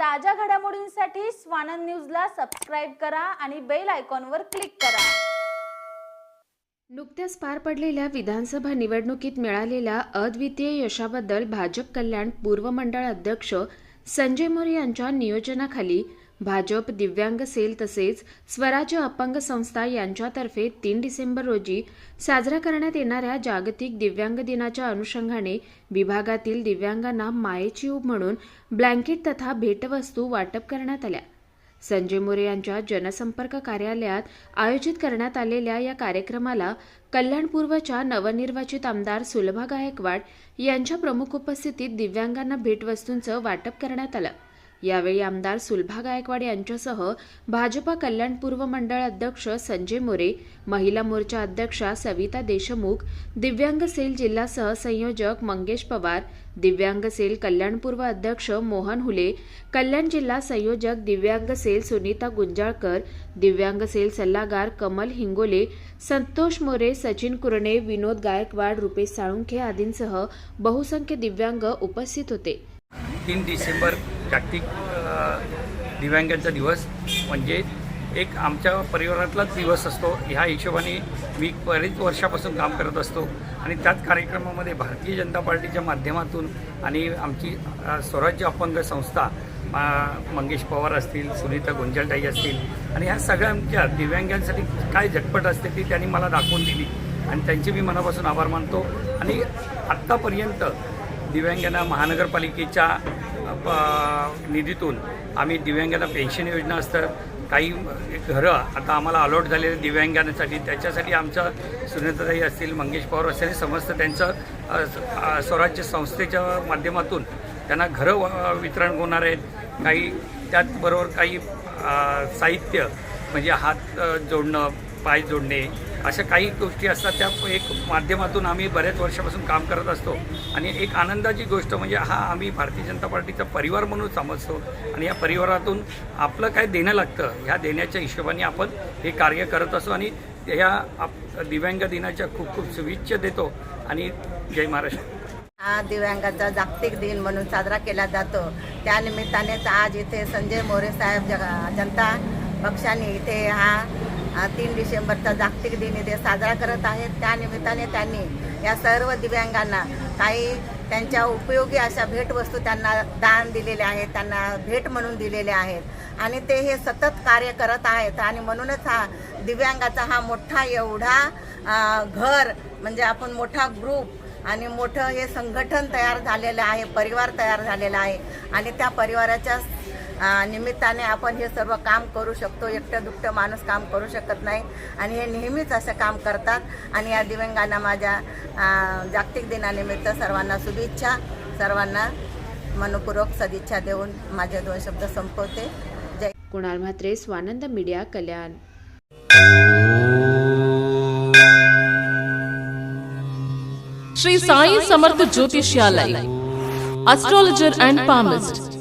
ताज्या घडामोडींसाठी स्वानंद न्यूजला सबस्क्राईब करा आणि बेल आयकॉनवर क्लिक करा. नुकत्याच पार पडलेल्या विधानसभा निवडणुकीत मिळालेल्या अद्वितीय यशाबद्दल भाजप कल्याण पूर्व मंडळ अध्यक्ष संजय मोरे यांच्या नियोजनाखाली भाजप दिव्यांग सेल तसेच स्वराज्य अपंग संस्था यांच्यातर्फे तीन डिसेंबर रोजी साजरा करण्यात येणाऱ्या जागतिक दिव्यांग दिनाच्या अनुषंगाने विभागातील दिव्यांगांना मायेची ऊब म्हणून ब्लँकेट तथा भेटवस्तू वाटप करण्यात आल्या. संजय मोरे यांच्या जनसंपर्क कार्यालयात आयोजित करण्यात आलेल्या या कार्यक्रमाला कल्याणपूर्वच्या नवनिर्वाचित आमदार सुलभा गायकवाड यांच्या प्रमुख उपस्थितीत दिव्यांगांना भेटवस्तूंचं वाटप करण्यात आलं. यावेळी आमदार सुलभा गायकवाड यांच्यासह भाजपा कल्याण पूर्व मंडळ अध्यक्ष संजय मोरे महिला मोर्चा अध्यक्षा सविता देशमुख दिव्यांग सेल जिल्हा सहसंयोजक मंगेश पवार दिव्यांग सेल कल्याण पूर्व अध्यक्ष मोहन हुले कल्याण जिल्हा संयोजक दिव्यांग सेल सुनीता गुंजाळकर दिव्यांग सेल सल्लागार कमल हिंगोले संतोष मोरे सचिन कुरणे विनोद गायकवाड रुपेश साळुंखे आदींसह बहुसंख्य दिव्यांग उपस्थित होते. तीन डिसेंबर जागतिक दिव्यांगांचा दिवस म्हणजे एक आमच्या परिवारातलाच दिवस असतो. ह्या हिशोबाने मी बरेच वर्षापासून काम करत असतो आणि त्याच कार्यक्रमामध्ये भारतीय जनता पार्टीच्या माध्यमातून आणि आमची स्वराज्य अपंग संस्था मंगेश पवार असतील सुनीता गुंजलताई असतील आणि ह्या सगळ्यांच्या दिव्यांगांसाठी काय झटपट असते ती त्यांनी मला दाखवून दिली आणि त्यांचे मी मनापासून आभार मानतो. आणि आत्तापर्यंत दिव्यांगांना महानगरपालिकेच्या निधीतून आम्ही दिव्यांगांना पेन्शन योजना असतं. काही घरं आता आम्हाला अलॉट झालेले दिव्यांगांसाठी. त्याच्यासाठी आमच्या सुनीताताई असतील मंगेश पवार असतील समस्त त्यांचं स्वराज्य संस्थेच्या माध्यमातून त्यांना घरं वितरण होणार आहेत. काही त्याचबरोबर काही साहित्य म्हणजे हात जोडणं पाय जोडणे अशा काही गोष्टी असतात त्या एक माध्यमातून आम्ही बऱ्याच वर्षापासून काम करत असतो. आणि एक आनंदाची गोष्ट म्हणजे हा आम्ही भारतीय जनता पार्टीचा परिवार म्हणून समजतो. आणि या परिवारातून आपलं काय देणं लागतं ह्या देण्याच्या हिशोबाने आपण हे कार्य करत असतो. आणि ह्या आप दिव्यांग दिनाच्या खूप खूप शुभेच्छा देतो. आणि जय महाराष्ट्र. हा दिव्यांगाचा जागतिक दिन म्हणून साजरा केला जातो. त्यानिमित्तानेच आज इथे संजय मोरे साहेब जग जनता पक्षाने इथे हा तीन डिसेंबरचा जागतिक दिन इथे साजरा करत आहेत. त्या निमित्ताने त्यांनी या सर्व दिव्यांगांना काही त्यांच्या उपयोगी अशा भेटवस्तू त्यांना दान दिलेल्या आहेत त्यांना भेट म्हणून दिलेल्या आहेत. आणि ते हे सतत कार्य करत आहेत. आणि म्हणूनच हा दिव्यांगाचा हा मोठा एवढा घर म्हणजे आपण मोठा ग्रुप आणि मोठं हे संघटन तयार झालेलं आहे परिवार तयार झालेला आहे. आणि त्या परिवाराच्या निमित्ताने आपण हे सर्व काम करू शकतो. एकटं दुकटं माणूस काम करू शकत नाही. आणि हे नेहमीच असं काम करतात. आणि या दिव्यांगांना माझ्या जागतिक दिनानिमित्त सर्वांना शुभेच्छा. सर्वांना मनपूर्वक सदिच्छा देऊन माझे दोन शब्द संपवते. जय Kunal Mhatre Swanand media Kalyan. Shri Sai Samarth Jyotishalaya astrologer and palmist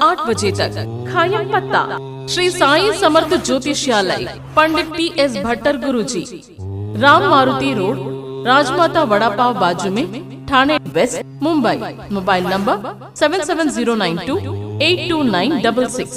8 बजे तक। खायम पत्ता। Shri Sai Samarth ज्योतिषालय Pandit P S Bhattar Guru ji Ram Maruti road Rajmata vada pav बाजू में Thane west Mumbai. Mobile number seven seven zero nine two eight two nine double six.